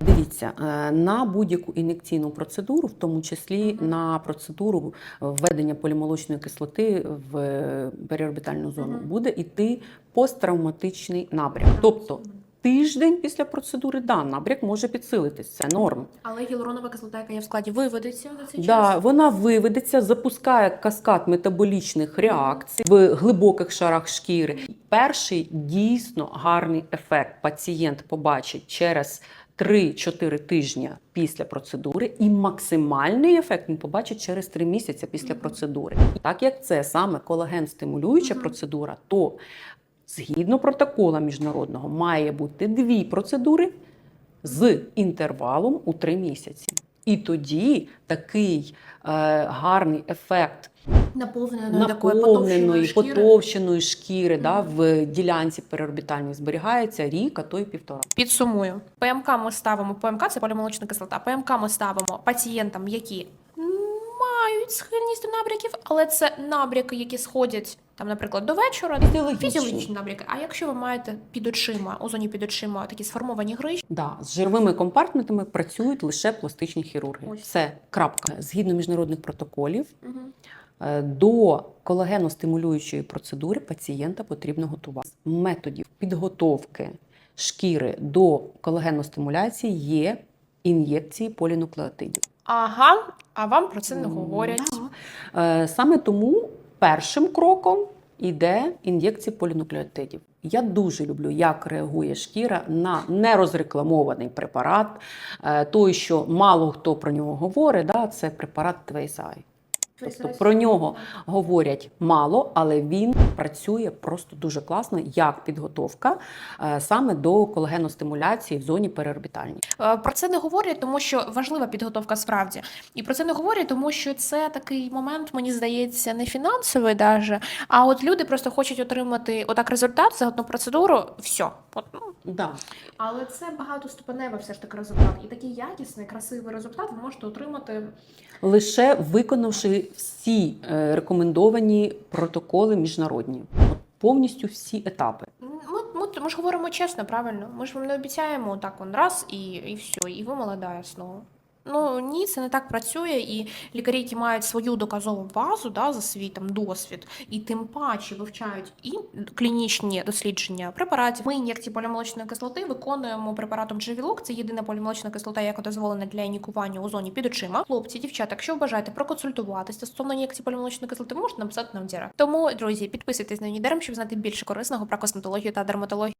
Дивіться, е, на будь-яку ін'єкційну процедуру, в тому числі на процедуру введення полімолочної кислоти в періорбітальну зону, буде йти посттравматичний набряк. Тобто тиждень після процедури да, набряк може підсилитись, це норм. Але гіалуронова кислота, яка є в складі, виведеться за цей Да, час. вона виведеться, запускає каскад метаболічних реакцій в глибоких шарах шкіри. Перший дійсно гарний ефект пацієнт побачить через 3-4 тижні після процедури, і максимальний ефект він побачить через 3 місяці після процедури. Так як це саме колаген-стимулююча Мгм. процедура, то згідно протокола міжнародного має бути дві процедури з інтервалом у 3 місяці. І тоді такий е, гарний ефект Наповненої такої потовщеної наповненої, шкіри. потовщеної шкіри да, в ділянці переорбітальній зберігається рік, а то й півтора. Підсумую. ПМК ми ставимо, ПМК це полімолочна кислота. ПМК ми ставимо пацієнтам, які мають схильність до набряків, але це набряки, які сходять там, наприклад, до вечора. Фізіологічні. Набряки. А якщо ви маєте під очима, у зоні під очима такі сформовані грижі, Да, з жировими компартментами працюють лише пластичні хірурги. Ось. Це крапка. Згідно міжнародних протоколів, Е, До колагеностимулюючої процедури пацієнта потрібно готувати. Методів підготовки шкіри до колагеностимуляції є ін'єкції полінуклеотидів. ага, а вам про це не говорять. Е, Саме тому першим кроком іде ін'єкція полінуклеотидів. Я дуже люблю, як реагує шкіра на нерозрекламований препарат. Е, Той, що мало хто про нього говорить, да, це препарат Твейсай. Тобто про нього говорять мало, але він працює просто дуже класно як підготовка е, саме до колагеностимуляції в зоні переорбітальній. Е, Про це не говорять, тому що важлива підготовка справді. І про це не говорять, тому що це такий момент, мені здається, не фінансовий даже. А от люди просто хочуть отримати отак результат за одну процедуру. Все. От, ну. Да. Але це багатоступенева все ж таки результат. І такий якісний, красивий результат ви можете отримати. Лише виконавши всі е, рекомендовані протоколи міжнародні, повністю всі етапи. Ми, ми, ми ж говоримо чесно, правильно. Ми ж вам не обіцяємо так он раз і, і все, і ви молода знову. Ну ні, це не так працює, і лікарі, які мають свою доказову базу да, за свій там досвід, і тим паче вивчають і клінічні дослідження препаратів. Ми ін'єкції полімолочної кислоти виконуємо препаратом Джевілок. Це єдина полімолочна кислота, яка дозволена для інікування у зоні під очима. Хлопці, дівчата, якщо бажаєте проконсультуватися стосовно ін'єкції полімолочної кислоти, можете написати нам дірект. Тому, друзі, підписуйтесь на Унідерм, щоб знати більше корисного про косметологію та дерматологію.